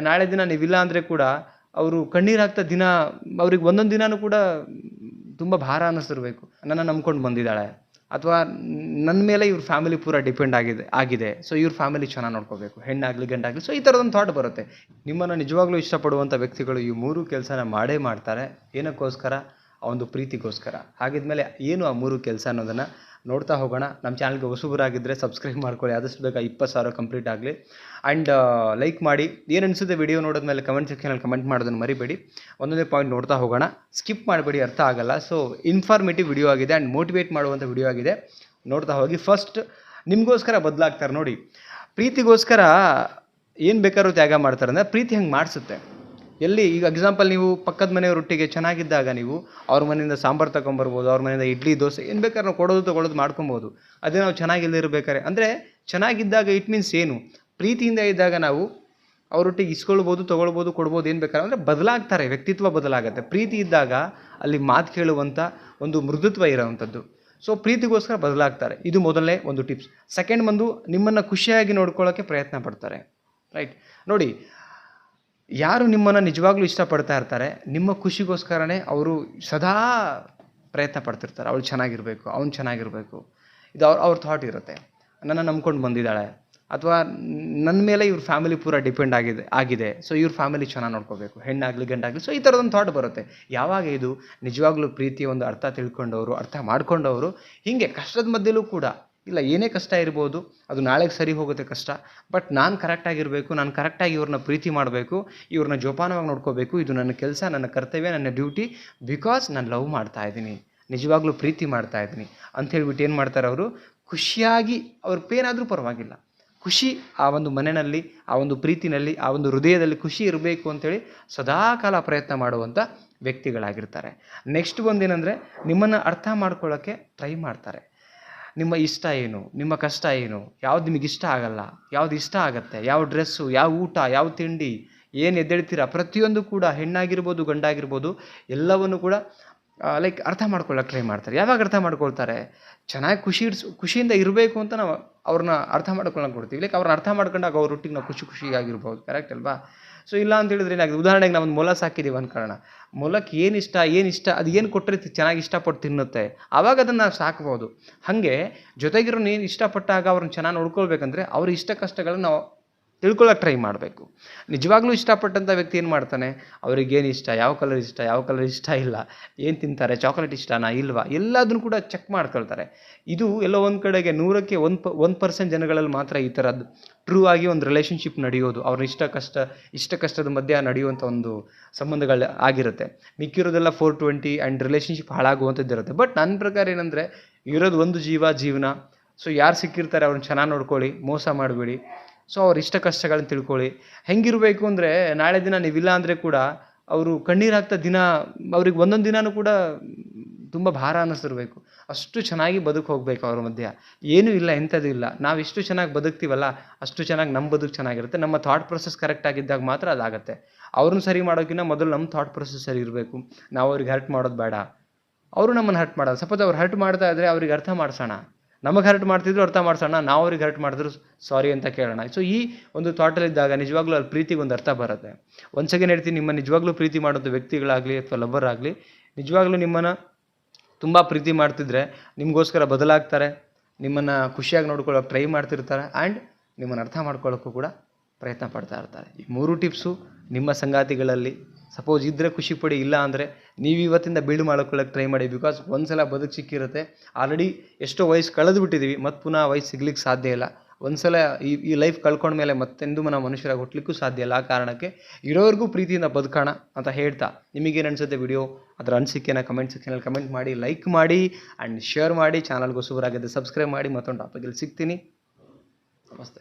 ನಾಳೆ ದಿನ ನೀವಿಲ್ಲ ಅಂದರೆ ಕೂಡ ಅವರು ಕಣ್ಣೀರು ಹಾಕ್ತಾ ದಿನ, ಅವ್ರಿಗೆ ಒಂದೊಂದು ದಿನಾನೂ ಕೂಡ ತುಂಬ ಭಾರ ಅನ್ನಿಸ್ತಿರ್ಬೇಕು ನನ್ನ ನಂಬ್ಕೊಂಡು ಬಂದಿದ್ದಾಳೆ. ಅಥವಾ ನನ್ನ ಮೇಲೆ ಇವ್ರ ಫ್ಯಾಮಿಲಿ ಪೂರ ಡಿಪೆಂಡ್ ಆಗಿದೆ ಆಗಿದೆ. ಸೊ ಇವ್ರ ಫ್ಯಾಮಿಲಿ ಚೆನ್ನಾಗಿ ನೋಡ್ಕೋಬೇಕು. ಹೆಣ್ಣಾಗಲಿ, ಗಂಡಾಗಲಿ. ಸೊ ಈ ಥರದೊಂದು ಥಾಟ್ ಬರುತ್ತೆ. ನಿಮ್ಮನ್ನು ನಿಜವಾಗ್ಲೂ ಇಷ್ಟಪಡುವಂಥ ವ್ಯಕ್ತಿಗಳು ಈ ಮೂರು ಕೆಲಸನ ಮಾಡೇ ಮಾಡ್ತಾರೆ. ಏನಕ್ಕೋಸ್ಕರ? ಆ ಒಂದು ಪ್ರೀತಿಗೋಸ್ಕರ. ಹಾಗಿದ್ಮೇಲೆ ಏನು ಆ ಮೂರು ಕೆಲಸ ಅನ್ನೋದನ್ನು ನೋಡ್ತಾ ಹೋಗೋಣ. ನಮ್ಮ ಚಾನಲ್ಗೆ ಹೊಸಬರಾಗಿದ್ದರೆ ಸಬ್ಸ್ಕ್ರೈಬ್ ಮಾಡ್ಕೊಳ್ಳಿ. ಆದಷ್ಟು ಬೇಗ ಇಪ್ಪತ್ತು ಸಾವಿರ ಕಂಪ್ಲೀಟ್ ಆಗಲಿ. ಆ್ಯಂಡ್ ಲೈಕ್ ಮಾಡಿ. ಏನು ಅನಿಸುತ್ತೆ ವಿಡಿಯೋ ನೋಡಿದ್ಮೇಲೆ ಕಮೆಂಟ್ ಸೆಕ್ಷನಲ್ಲಿ ಕಮೆಂಟ್ ಮಾಡೋದನ್ನು ಮರಿಬೇಡಿ. ಒಂದೊಂದೇ ಪಾಯಿಂಟ್ ನೋಡ್ತಾ ಹೋಗೋಣ. ಸ್ಕಿಪ್ ಮಾಡಬೇಡಿ, ಅರ್ಥ ಆಗಲ್ಲ. ಸೊ, ಇನ್ಫಾರ್ಮೇಟಿವ್ ವಿಡಿಯೋ ಆಗಿದೆ ಆ್ಯಂಡ್ ಮೋಟಿವೇಟ್ ಮಾಡುವಂಥ ವಿಡಿಯೋ ಆಗಿದೆ. ನೋಡ್ತಾ ಹೋಗಿ. ಫಸ್ಟ್, ನಿಮಗೋಸ್ಕರ ಬದಲಾಗ್ತಾರೆ ನೋಡಿ. ಪ್ರೀತಿಗೋಸ್ಕರ ಏನು ಬೇಕಾದ್ರೂ ತ್ಯಾಗ ಮಾಡ್ತಾರೆ ಅಂದರೆ ಪ್ರೀತಿ ಹಂಗೆ ಮಾಡಿಸುತ್ತೆ. ಎಲ್ಲಿ ಈಗ ಎಕ್ಸಾಂಪಲ್ ನೀವು ಪಕ್ಕದ ಮನೆಯವರೊಟ್ಟಿಗೆ ಚೆನ್ನಾಗಿದ್ದಾಗ ನೀವು ಅವ್ರ ಮನೆಯಿಂದ ಸಾಂಬಾರು ತಗೊಂಬರ್ಬೋದು, ಅವ್ರ ಮನೆಯಿಂದ ಇಡ್ಲಿ, ದೋಸೆ ಏನು ಬೇಕಾದ್ರೆ ನಾವು ಕೊಡೋದು ತೊಗೊಳೋದು ಮಾಡ್ಕೊಬೋದು. ಅದೇ ನಾವು ಚೆನ್ನಾಗಿಲ್ಲದಿರ್ಬೇಕಾರೆ ಅಂದರೆ ಚೆನ್ನಾಗಿದ್ದಾಗ ಇಟ್ ಮೀನ್ಸ್ ಏನು? ಪ್ರೀತಿಯಿಂದ ಇದ್ದಾಗ ನಾವು ಅವರೊಟ್ಟಿಗೆ ಇಸ್ಕೊಳ್ಬೋದು, ತೊಗೊಳ್ಬೋದು, ಕೊಡ್ಬೋದು ಏನು ಬೇಕಾದ್ರೆ, ಅಂದರೆ ಬದಲಾಗ್ತಾರೆ, ವ್ಯಕ್ತಿತ್ವ ಬದಲಾಗುತ್ತೆ. ಪ್ರೀತಿ ಇದ್ದಾಗ ಅಲ್ಲಿ ಮಾತು ಕೇಳುವಂಥ ಒಂದು ಮೃದುತ್ವ ಇರೋವಂಥದ್ದು. ಸೊ ಪ್ರೀತಿಗೋಸ್ಕರ ಬದಲಾಗ್ತಾರೆ. ಇದು ಮೊದಲನೇ ಒಂದು ಟಿಪ್ಸ್ ಸೆಕೆಂಡ್ ಬಂದು ನಿಮ್ಮನ್ನು ಖುಷಿಯಾಗಿ ನೋಡ್ಕೊಳ್ಳೋಕ್ಕೆ ಪ್ರಯತ್ನ ಪಡ್ತಾರೆ. ರೈಟ್ ನೋಡಿ ಯಾರು ನಿಮ್ಮನ್ನು ನಿಜವಾಗ್ಲೂ ಇಷ್ಟಪಡ್ತಾ ಇರ್ತಾರೆ, ನಿಮ್ಮ ಖುಷಿಗೋಸ್ಕರನೇ ಅವರು ಸದಾ ಪ್ರಯತ್ನ ಪಡ್ತಿರ್ತಾರೆ. ಅವಳು ಚೆನ್ನಾಗಿರಬೇಕು, ಅವ್ನು ಚೆನ್ನಾಗಿರಬೇಕು. ಇದು ಅವ್ರ ಅವ್ರ ಥಾಟ್ ಇರುತ್ತೆ. ನನ್ನ ನಂಬ್ಕೊಂಡು ಬಂದಿದ್ದಾಳೆ. ಅಥವಾ ನನ್ನ ಮೇಲೆ ಇವ್ರ ಫ್ಯಾಮಿಲಿ ಪೂರ ಡಿಪೆಂಡ್ ಆಗಿದೆ ಆಗಿದೆ. ಸೊ ಇವ್ರ ಫ್ಯಾಮಿಲಿ ಚೆನ್ನಾಗಿ ನೋಡ್ಕೋಬೇಕು. ಹೆಣ್ಣಾಗಲಿ, ಗಂಡಾಗಲಿ. ಸೊ ಈ ಥರದೊಂದು ಥಾಟ್ ಬರುತ್ತೆ. ಯಾವಾಗ ಇದು ನಿಜವಾಗ್ಲೂ ಪ್ರೀತಿಯ ಒಂದು ಅರ್ಥ ತಿಳ್ಕೊಂಡವರು, ಅರ್ಥ ಮಾಡ್ಕೊಂಡವರು, ಹೀಗೆ ಕಷ್ಟದ ಮಧ್ಯೆಲೂ ಕೂಡ ಇಲ್ಲ, ಏನೇ ಕಷ್ಟ ಇರ್ಬೋದು, ಅದು ನಾಳೆಗೆ ಸರಿ ಹೋಗುತ್ತೆ ಕಷ್ಟ. ಬಟ್ ನಾನು ಕರೆಕ್ಟಾಗಿರಬೇಕು ನಾನು ಕರೆಕ್ಟಾಗಿ ಇವ್ರನ್ನ ಪ್ರೀತಿ ಮಾಡಬೇಕು, ಇವ್ರನ್ನ ಜೋಪಾನವಾಗಿ ನೋಡ್ಕೋಬೇಕು, ಇದು ನನ್ನ ಕೆಲಸ, ನನ್ನ ಕರ್ತವ್ಯ, ನನ್ನ ಡ್ಯೂಟಿ ಬಿಕಾಸ್ ನಾನು ಲವ್ ಮಾಡ್ತಾ ಇದ್ದೀನಿ. ನಿಜವಾಗ್ಲೂ ಪ್ರೀತಿ ಮಾಡ್ತಾ ಇದ್ದೀನಿ. ಅಂತ ಹೇಳ್ಬಿಟ್ಟು ಏನು ಮಾಡ್ತಾರೆ ಅವರು? ಖುಷಿಯಾಗಿ ಅವ್ರ ಪೇನಾದರೂ ಪರವಾಗಿಲ್ಲ. ಖುಷಿ ಆ ಒಂದು ಮನೆಯಲ್ಲಿ, ಆ ಒಂದು ಪ್ರೀತಿನಲ್ಲಿ, ಆ ಒಂದು ಹೃದಯದಲ್ಲಿ ಖುಷಿ ಇರಬೇಕು ಅಂತೇಳಿ ಸದಾಕಾಲ ಪ್ರಯತ್ನ ಮಾಡುವಂಥ ವ್ಯಕ್ತಿಗಳಾಗಿರ್ತಾರೆ. ನೆಕ್ಸ್ಟ್ ಒಂದೇನೆಂದರೆ ನಿಮ್ಮನ್ನು ಅರ್ಥ ಮಾಡ್ಕೊಳ್ಳೋಕ್ಕೆ ಟ್ರೈ ಮಾಡ್ತಾರೆ. ನಿಮ್ಮ ಇಷ್ಟ ಏನು? ನಿಮ್ಮ ಕಷ್ಟ ಏನು? ಯಾವ್ದು ನಿಮಗೆ ಇಷ್ಟ ಆಗಲ್ಲ? ಯಾವ್ದು ಇಷ್ಟ ಆಗುತ್ತೆ? ಯಾವ ಡ್ರೆಸ್ಸು, ಯಾವ ಊಟ, ಯಾವ ತಿಂಡಿ? ಏನು ಎದ್ದೇಳ್ತೀರಾ? ಪ್ರತಿಯೊಂದು ಕೂಡ ಹೆಣ್ಣಾಗಿರ್ಬೋದು, ಗಂಡಾಗಿರ್ಬೋದು, ಎಲ್ಲವನ್ನು ಕೂಡ ಲೈಕ್ ಅರ್ಥ ಮಾಡ್ಕೊಳ್ಳೋಕೆ ಟ್ರೈ ಮಾಡ್ತಾರೆ. ಯಾವಾಗ ಅರ್ಥ ಮಾಡ್ಕೊಳ್ತಾರೆ? ಚೆನ್ನಾಗಿ ಖುಷಿ ಇಡ್ಸ್, ಖುಷಿಯಿಂದ ಇರಬೇಕು ಅಂತ ನಾವು ಅವ್ರನ್ನ ಅರ್ಥ ಮಾಡ್ಕೊಳ್ಳೋಕೆ ಕೊಡ್ತೀವಿ. ಲೈಕ್ ಅವ್ರನ್ನ ಅರ್ಥ ಮಾಡ್ಕೊಂಡಾಗ ಅವ್ರೊಟ್ಟಿಗೆ ನಾವು ಖುಷಿ ಖುಷಿಯಾಗಿರ್ಬೋದು ಕರೆಕ್ಟ್ ಅಲ್ವಾ? ಸೊ ಇಲ್ಲ ಅಂತ ಹೇಳಿದ್ರೆ ಏನಾಗುತ್ತೆ ಉದಾಹರಣೆಗೆ ನಾವು ಒಂದು ಮೊಲ ಸಾಕಿದ್ದೀವಿ ಕಾರಣ. ಮೊಲಕ್ಕೆ ಏನು ಇಷ್ಟ ಏನು ಇಷ್ಟ, ಅದು ಏನು ಕೊಟ್ಟರೆ ಚೆನ್ನಾಗಿ ಇಷ್ಟಪಟ್ಟು ತಿನ್ನುತ್ತೆ? ಆವಾಗ ಅದನ್ನು ಸಾಕ್ಬೋದು. ಹಾಗೆ ಜೊತೆಗಿರೋನು ಏನು ಇಷ್ಟಪಟ್ಟಾಗ ಅವ್ರನ್ನ ಚೆನ್ನಾಗಿ ನೋಡ್ಕೊಳ್ಬೇಕಂದ್ರೆ ಅವ್ರ ಇಷ್ಟ ಕಷ್ಟಗಳನ್ನ ನಾವು ತಿಳ್ಕೊಳ್ಳೋಕೆ ಟ್ರೈ ಮಾಡಬೇಕು. ನಿಜವಾಗ್ಲೂ ಇಷ್ಟಪಟ್ಟಂಥ ವ್ಯಕ್ತಿ ಏನು ಮಾಡ್ತಾನೆ? ಅವ್ರಿಗೇನು ಇಷ್ಟ? ಯಾವ ಕಲರ್ ಇಷ್ಟ? ಯಾವ ಕಲರ್ ಇಷ್ಟ ಇಲ್ಲ? ಏನು ತಿಂತಾರೆ? ಚಾಕ್ಲೇಟ್ ಇಷ್ಟನಾ? ಇಲ್ವಾ? ಎಲ್ಲದನ್ನು ಕೂಡ ಚೆಕ್ ಮಾಡ್ಕೊಳ್ತಾರೆ. ಇದು ಎಲ್ಲೋ ಒಂದು ಕಡೆಗೆ ನೂರಕ್ಕೆ ಒಂದು ಪ, ಒಂದು ಪರ್ಸೆಂಟ್ ಜನಗಳಲ್ಲಿ ಮಾತ್ರ ಈ ಥರದ್ದು ಟ್ರೂ ಆಗಿ ಒಂದು ರಿಲೇಷನ್ಶಿಪ್ ನಡೆಯೋದು. ಅವ್ರ ಇಷ್ಟ ಕಷ್ಟ, ಇಷ್ಟ ಕಷ್ಟದ ಮಧ್ಯೆ ನಡೆಯುವಂಥ ಒಂದು ಸಂಬಂಧಗಳು ಆಗಿರುತ್ತೆ. ಮಿಕ್ಕಿರೋದೆಲ್ಲ ಫೋರ್ ಟ್ವೆಂಟಿ ಆ್ಯಂಡ್ ರಿಲೇಷನ್ಶಿಪ್ ಹಾಳಾಗುವಂಥದ್ದು ಇರುತ್ತೆ. ಬಟ್ ನನ್ನ ಪ್ರಕಾರ ಏನಂದರೆ, ಇರೋದು ಒಂದು ಜೀವ, ಜೀವನ. ಸೊ ಯಾರು ಸಿಕ್ಕಿರ್ತಾರೆ, ಅವ್ರನ್ನ ಚೆನ್ನಾಗಿ ನೋಡ್ಕೊಳ್ಳಿ. ಮೋಸ ಮಾಡಬೇಡಿ. ಸೊ ಅವ್ರ ಇಷ್ಟ ಕಷ್ಟಗಳನ್ನ ತಿಳ್ಕೊಳ್ಳಿ. ಹೆಂಗಿರಬೇಕು ಅಂದರೆ ನಾಳೆ ದಿನ ನೀವಿಲ್ಲ ಅಂದರೆ ಕೂಡ ಅವರು ಕಣ್ಣೀರು ಹಾಕ್ತಾ ದಿನ, ಅವ್ರಿಗೆ ಒಂದೊಂದು ದಿನವೂ ಕೂಡ ತುಂಬ ಭಾರ ಅನ್ನಿಸ್ತಿರ್ಬೇಕು ಅಷ್ಟು ಚೆನ್ನಾಗಿ ಬದುಕು ಹೋಗ್ಬೇಕು ಅವ್ರ ಮಧ್ಯ. ಏನೂ ಇಲ್ಲ, ಎಂಥದ್ದು ಇಲ್ಲ. ನಾವು ಎಷ್ಟು ಚೆನ್ನಾಗಿ ಬದುಕ್ತೀವಲ್ಲ, ಅಷ್ಟು ಚೆನ್ನಾಗಿ ನಮ್ಮ ಬದುಕು ಚೆನ್ನಾಗಿರುತ್ತೆ. ನಮ್ಮ ಥಾಟ್ ಪ್ರೊಸೆಸ್ ಕರೆಕ್ಟ್ ಆಗಿದ್ದಾಗ ಮಾತ್ರ ಅದಾಗುತ್ತೆ. ಅವ್ರನ್ನ ಸರಿ ಮಾಡೋಕ್ಕಿಂತ ಮೊದಲು ನಮ್ಮ ಥಾಟ್ ಪ್ರೊಸೆಸ್ ಸರಿ ಇರಬೇಕು. ನಾವು ಅವ್ರಿಗೆ ಹರ್ಟ್ ಮಾಡೋದು ಬೇಡ. ಅವರು ನಮ್ಮನ್ನು ಹರ್ಟ್ ಮಾಡೋದು. ಸಪೋಸ್ ಅವ್ರು ಹರ್ಟ್ ಮಾಡ್ತಾ ಇದ್ದರೆ ಅವ್ರಿಗೆ ಅರ್ಥ ಮಾಡಿಸೋಣ. ನಮಗೆ ಹರ್ಟ್ ಮಾಡ್ತಿದ್ರು ಅರ್ಥ ಮಾಡ್ಸೋಣ ನಾವು ಅವ್ರಿಗೆ ಹರ್ಟ್ ಮಾಡಿದ್ರು ಸಾರಿ ಅಂತ ಕೇಳೋಣ. ಸೊ ಈ ಒಂದು ಥಾಟಲ್ಲಿದ್ದಾಗ ನಿಜವಾಗ್ಲೂ ಅಲ್ಲಿ ಪ್ರೀತಿಗೆ ಒಂದು ಅರ್ಥ ಬರುತ್ತೆ. ಒಂದು ಸೆಕೆಂಡ್ ಹೇಳ್ತೀನಿ ನಿಮ್ಮ ನಿಜವಾಗ್ಲೂ ಪ್ರೀತಿ ಮಾಡೋದು ವ್ಯಕ್ತಿಗಳಾಗಲಿ ಅಥವಾ ಲವರ್ ಆಗಲಿ, ನಿಜವಾಗ್ಲೂ ನಿಮ್ಮನ್ನು ತುಂಬ ಪ್ರೀತಿ ಮಾಡ್ತಿದ್ರೆ ನಿಮಗೋಸ್ಕರ ಬದಲಾಗ್ತಾರೆ, ನಿಮ್ಮನ್ನು ಖುಷಿಯಾಗಿ ನೋಡ್ಕೊಳ್ಳೋಕೆ ಟ್ರೈ ಮಾಡ್ತಿರ್ತಾರೆ ಆ್ಯಂಡ್ ನಿಮ್ಮನ್ನು ಅರ್ಥ ಮಾಡ್ಕೊಳ್ಳೋಕ್ಕೂ ಕೂಡ ಪ್ರಯತ್ನ ಪಡ್ತಾ ಇರ್ತಾರೆ. ಈ ಮೂರು ಟಿಪ್ಸು ನಿಮ್ಮ ಸಂಗಾತಿಗಳಲ್ಲಿ ಸಪೋಸ್ ಇದ್ದರೆ ಖುಷಿ ಪಡಿ, ಇಲ್ಲ ಅಂದರೆ ನೀವು ಇವತ್ತಿಂದ ಬಿಲ್ಡ್ ಮಾಡ್ಕೊಳ್ಳೋಕೆ ಟ್ರೈ ಮಾಡಿ ಬಿಕಾಸ್ ಒಂದು ಸಲ ಬದುಕು ಸಿಕ್ಕಿರುತ್ತೆ. ಆಲ್ರೆಡಿ ಎಷ್ಟೋ ವಯಸ್ಸು ಕಳೆದು ಬಿಟ್ಟಿದ್ದೀವಿ ಮತ್ತು ಪುನಃ ವಯಸ್ಸು ಸಿಗ್ಲಿಕ್ಕೆ ಸಾಧ್ಯ ಇಲ್ಲ. ಒಂದು ಸಲ ಈ ಈ ಲೈಫ್ ಕಳ್ಕೊಂಡ್ಮೇಲೆ ಮತ್ತೆಂದು ನಾವು ಮನುಷ್ಯರಾಗಿ ಹುಟ್ಟಲಿಕ್ಕೂ ಸಾಧ್ಯ ಇಲ್ಲ. ಆ ಕಾರಣಕ್ಕೆ ಇರೋರಿಗೂ ಪ್ರೀತಿಯಿಂದ ಬದುಕೋಣ ಅಂತ ಹೇಳ್ತಾ. ನಿಮಗೇನು ಅನಿಸುತ್ತೆ ವಿಡಿಯೋ ಅದರ ಅನಿಸಿಕೆನ ಕಮೆಂಟ್ ಸೆಕ್ಷನಲ್ಲಿ ಕಮೆಂಟ್ ಮಾಡಿ ಲೈಕ್ ಮಾಡಿ ಆ್ಯಂಡ್ ಶೇರ್ ಮಾಡಿ. ಚಾನಲ್ಗೆ ಹೊಸಬರಾಗಿದ್ದರೆ ಸಬ್ಸ್ಕ್ರೈಬ್ ಮಾಡಿ. ಮತ್ತೊಂದು ಟಾಪಿಕಲ್ಲಿ ಸಿಗ್ತೀನಿ. ನಮಸ್ತೆ.